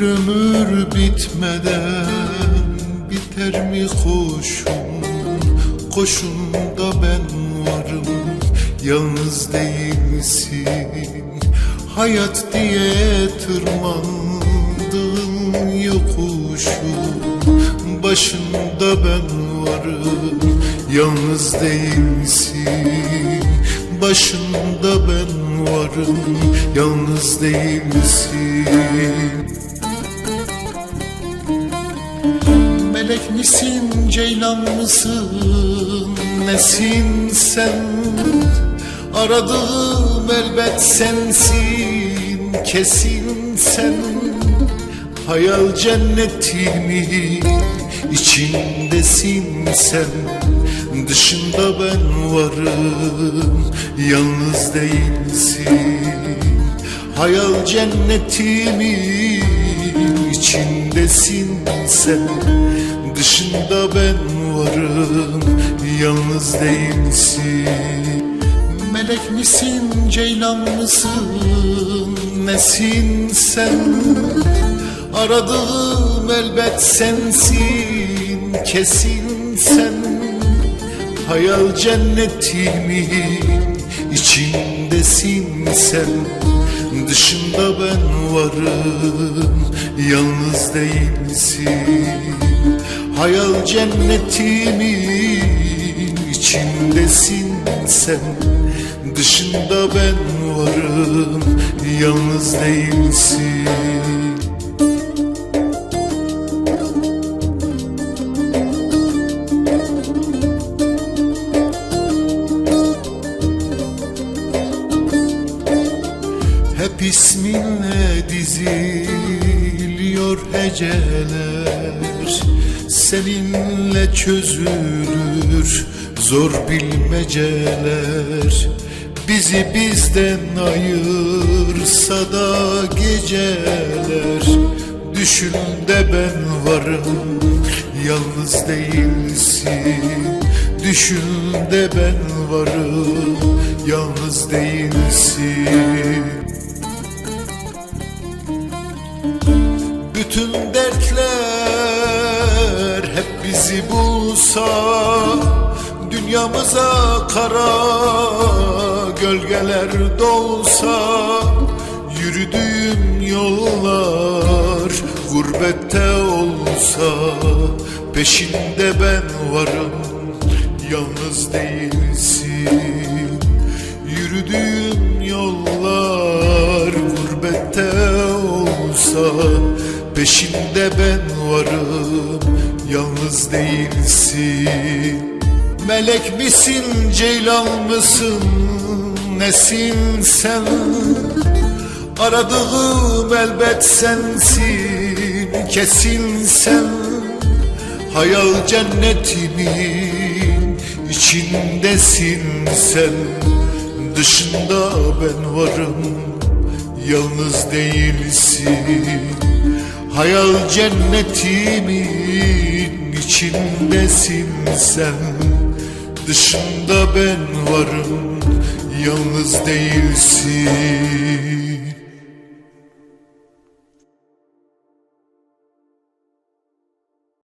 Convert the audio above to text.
bitmeden biter mi koşun? Koşunda ben varım yalnız değilsin. Hayat diye tırmandım yokuşu Başında ben varım yalnız değilsin. Başında ben varım yalnız değilsin Misin, ceylan mısın, nesin sen? Aradığım elbet sensin, kesin sen. Hayal cennetimin içindesin sen. Dışında ben varım, yalnız değilsin. Hayal cennetimin içindesin sen Dışında ben varım. Yalnız değilsin. Melek misin ceylan mısın? Nesin sen? Aradığım elbet sensin kesin sen. Hayal cennetimin içindesin sen. Dışında ben varım yalnız değilsin Hayal cennetimin içindesin sen. Dışında ben varım yalnız değilsin. Hep isminle diziliyor heceler Seninle çözülür zor bilmeceler. Bizi bizden ayırsa da geceler. Düşün de ben varım yalnız değilsin. Düşün de ben varım yalnız değilsin hep bizi bulsa Dünyamıza kara gölgeler dolsa Yürüdüğüm yollar gurbette olsa Peşinde ben varım yalnız değilsin. Yürüdüğüm yollar gurbette olsa Peşinde ben varım yalnız değilsin. Melek misin ceylan mısın? Nesin sen? Aradığım elbet sensin kesin sen. Hayal cennetimin içindesin sen. Dışında ben varım yalnız değilsin. Hayal cennetimin içindesin sen. Dışında ben varım yalnız değilsin